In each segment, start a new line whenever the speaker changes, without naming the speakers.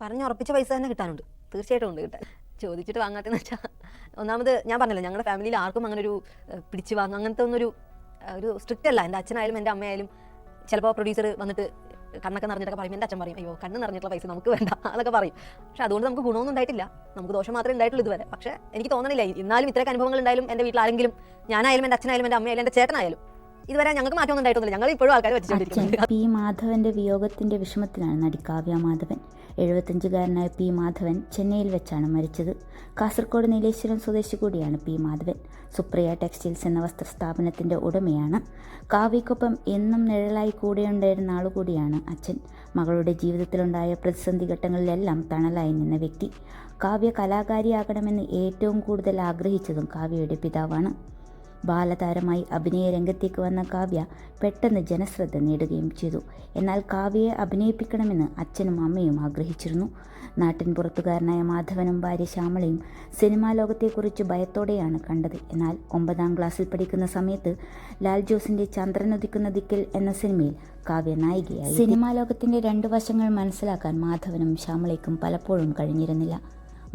പറഞ്ഞുറപ്പിച്ച പൈസ തന്നെ കിട്ടാനുണ്ട്. തീർച്ചയായിട്ടും ഉണ്ട് കിട്ടാൻ. ചോദിച്ചിട്ട് വാങ്ങാത്തെന്ന് വെച്ചാൽ ഒന്നാമത് ഞാൻ പറഞ്ഞില്ല ഞങ്ങളുടെ ഫാമിലിയിൽ ആർക്കും അങ്ങനെ ഒരു പിടിച്ചു വാങ്ങുക അങ്ങനത്തെ ഒന്നൊരു ഒരു സ്ട്രിക്റ്റ് അല്ല. എന്റെ അച്ഛനായാലും എന്റെ അമ്മയായാലും ചിലപ്പോൾ പ്രൊഡ്യൂസർ വന്നിട്ട് കണ്ണൊക്കെ നിറഞ്ഞിട്ടൊക്കെ പറയും എന്റെ അച്ഛൻ പറയും അയ്യോ കണ്ണ് നിറഞ്ഞിട്ടുള്ള പൈസ നമുക്ക് വേണ്ട അതൊക്കെ പറയും. പക്ഷെ അതുകൊണ്ട് നമുക്ക് ഗുണമൊന്നും ഉണ്ടായിട്ടില്ല. നമുക്ക് ദോഷം മാത്രമേ ഉണ്ടായിട്ടുള്ളൂ ഇതുവരെ. പക്ഷേ എനിക്ക് തോന്നണില്ല എന്നാലും ഇത്രയൊക്കെ അനുഭവങ്ങൾ ഉണ്ടായാലും എന്റെ വീട്ടിൽ ആരെങ്കിലും ഞാനായാലും എന്റെ അച്ഛനായാലും എന്റെ അമ്മയായാലും എന്റെ ചേട്ടനായാലും ഇതുവരെ ഞങ്ങൾക്ക് മാറ്റമൊന്നും ഉണ്ടായിട്ടൊന്നുമില്ല. ഞങ്ങൾ ഇപ്പോഴും ആൾക്കാർ
അച്ഛൻ പി. മാധവന്റെ വിയോഗത്തിന്റെ വിഷമത്തിലാണ് നടി കാവ്യ മാധവൻ. എഴുപത്തഞ്ചുകാരനായ പി. മാധവൻ ചെന്നൈയിൽ വെച്ചാണ് മരിച്ചത്. കാസർഗോഡ് നീലേശ്വരം സ്വദേശി കൂടിയാണ് പി. മാധവൻ. സുപ്രിയ ടെക്സ്റ്റൈൽസ് എന്ന വസ്ത്രസ്ഥാപനത്തിന്റെ ഉടമയാണ്. കാവ്യക്കൊപ്പം എന്നും നിഴലായി കൂടെയുണ്ടായിരുന്ന ആളുകൂടിയാണ് അച്ഛൻ. മകളുടെ ജീവിതത്തിലുണ്ടായ പ്രതിസന്ധി ഘട്ടങ്ങളിലെല്ലാം തണലായി നിന്ന വ്യക്തി. കാവ്യ കലാകാരിയാകണമെന്ന് ഏറ്റവും കൂടുതൽ ആഗ്രഹിച്ചതും കാവ്യയുടെ പിതാവാണ്. ബാലതാരമായി അഭിനയ രംഗത്തേക്ക് വന്ന കാവ്യ പെട്ടെന്ന് ജനശ്രദ്ധ നേടുകയും ചെയ്തു. എന്നാൽ കാവ്യയെ അഭിനയിപ്പിക്കണമെന്ന് അച്ഛനും അമ്മയും ആഗ്രഹിച്ചിരുന്നു. നാട്ടിൻ പുറത്തുകാരനായ മാധവനും ഭാര്യ ശ്യാമളയും സിനിമാ ലോകത്തെക്കുറിച്ച് ഭയത്തോടെയാണ് കണ്ടത്. എന്നാൽ ഒമ്പതാം ക്ലാസ്സിൽ പഠിക്കുന്ന സമയത്ത് ലാൽ ജോസിന്റെ ചന്ദ്രനുദിക്കുന്ന ദിക്കിൽ എന്ന സിനിമയിൽ കാവ്യ നായികയായി. സിനിമാ ലോകത്തിന്റെ രണ്ട് വശങ്ങൾ മനസ്സിലാക്കാൻ മാധവനും ശ്യാമളയ്ക്കും പലപ്പോഴും കഴിഞ്ഞിരുന്നില്ല.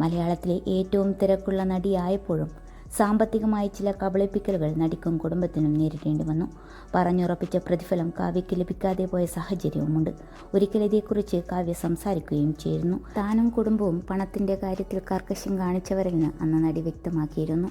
മലയാളത്തിലെ ഏറ്റവും തിരക്കുള്ള നടിയായപ്പോഴും സാമ്പത്തികമായി ചില കബളിപ്പിക്കലുകൾ നടിക്കും കുടുംബത്തിനും നേരിടേണ്ടി വന്നു. പറഞ്ഞുറപ്പിച്ച പ്രതിഫലം കാവ്യയ്ക്ക് ലഭിക്കാതെ പോയ സാഹചര്യവുമുണ്ട്. ഒരിക്കൽ ഇതേക്കുറിച്ച് കാവ്യ സംസാരിക്കുകയും ചെയ്യുന്നു താനും കുടുംബവും പണത്തിന്റെ കാര്യത്തിൽ കർക്കശം കാണിച്ചവരെന്ന് അന്ന് നടി വ്യക്തമാക്കിയിരുന്നു.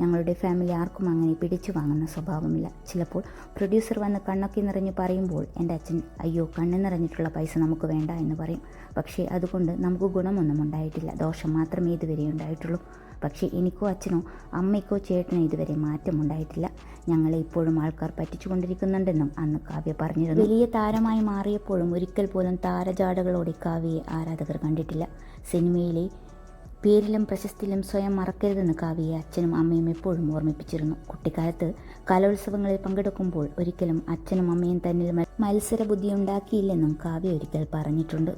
ഞങ്ങളുടെ ഫാമിലി ആർക്കും അങ്ങനെ പിടിച്ചു വാങ്ങുന്ന സ്വഭാവമില്ല. ചിലപ്പോൾ പ്രൊഡ്യൂസർ വന്ന് കണ്ണൊക്കെ നിറഞ്ഞ് പറയുമ്പോൾ എന്റെ അച്ഛൻ അയ്യോ കണ്ണ് നിറഞ്ഞിട്ടുള്ള പൈസ നമുക്ക് വേണ്ട എന്ന് പറയും. പക്ഷേ അതുകൊണ്ട് നമുക്ക് ഗുണമൊന്നും ഉണ്ടായിട്ടില്ല. ദോഷം മാത്രമേ ഇതുവരെ ഉണ്ടായിട്ടുള്ളൂ. പക്ഷേ എനിക്കോ അച്ഛനോ അമ്മയ്ക്കോ ചേട്ടനോ ഇതുവരെ മാറ്റമുണ്ടായിട്ടില്ല ഞങ്ങളെ ഇപ്പോഴും ആൾക്കാർ പറ്റിച്ചുകൊണ്ടിരിക്കുന്നുണ്ടെന്നും അന്ന് കാവ്യ പറഞ്ഞിരുന്നു. വലിയ താരമായി മാറിയപ്പോഴും ഒരിക്കൽ പോലും താരജാടകളോടെ കാവ്യയെ ആരാധകർ കണ്ടിട്ടില്ല. സിനിമയിലെ പേരിലും പ്രശസ്തിയിലും സ്വയം മറക്കരുതെന്ന് കാവ്യയെ അച്ഛനും അമ്മയും എപ്പോഴും ഓർമ്മിപ്പിച്ചിരുന്നു. കുട്ടിക്കാലത്ത് കലോത്സവങ്ങളിൽ പങ്കെടുക്കുമ്പോൾ ഒരിക്കലും അച്ഛനും അമ്മയും തന്നിൽ മത്സര ബുദ്ധി ഉണ്ടാക്കിയില്ലെന്നും കാവ്യ ഒരിക്കൽ പറഞ്ഞിട്ടുണ്ട്.